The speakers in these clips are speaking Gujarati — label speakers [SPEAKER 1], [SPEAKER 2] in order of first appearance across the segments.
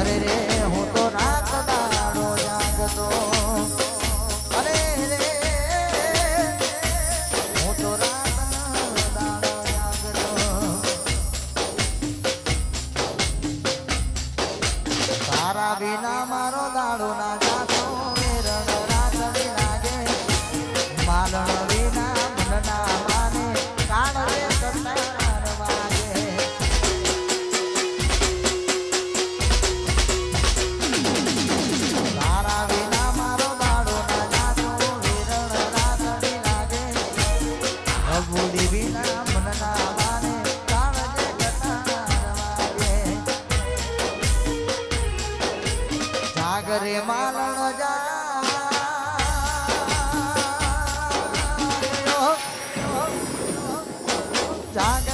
[SPEAKER 1] अरे रे નાગરે માલણ જા. જાગ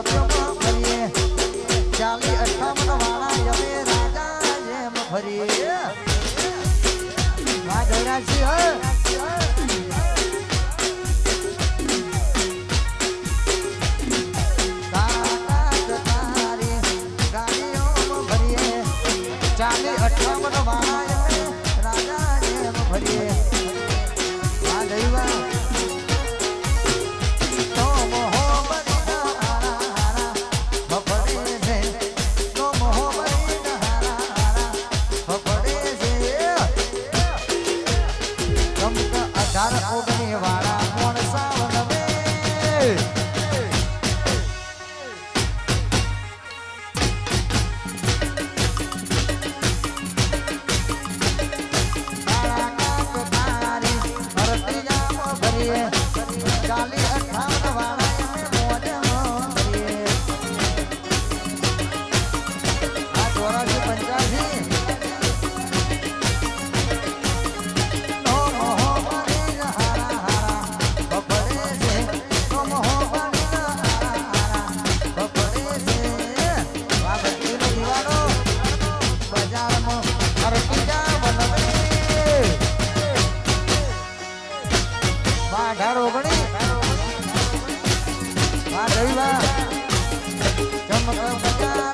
[SPEAKER 1] સ્કોર્પિયોમાં ફરીએ. ચાલી અઠાવન વાળા યમે રાજા જેમ ફરીએ તારા કોગને વાળા અઢાર ઓગણીસ વાહ રવિવાર ચમક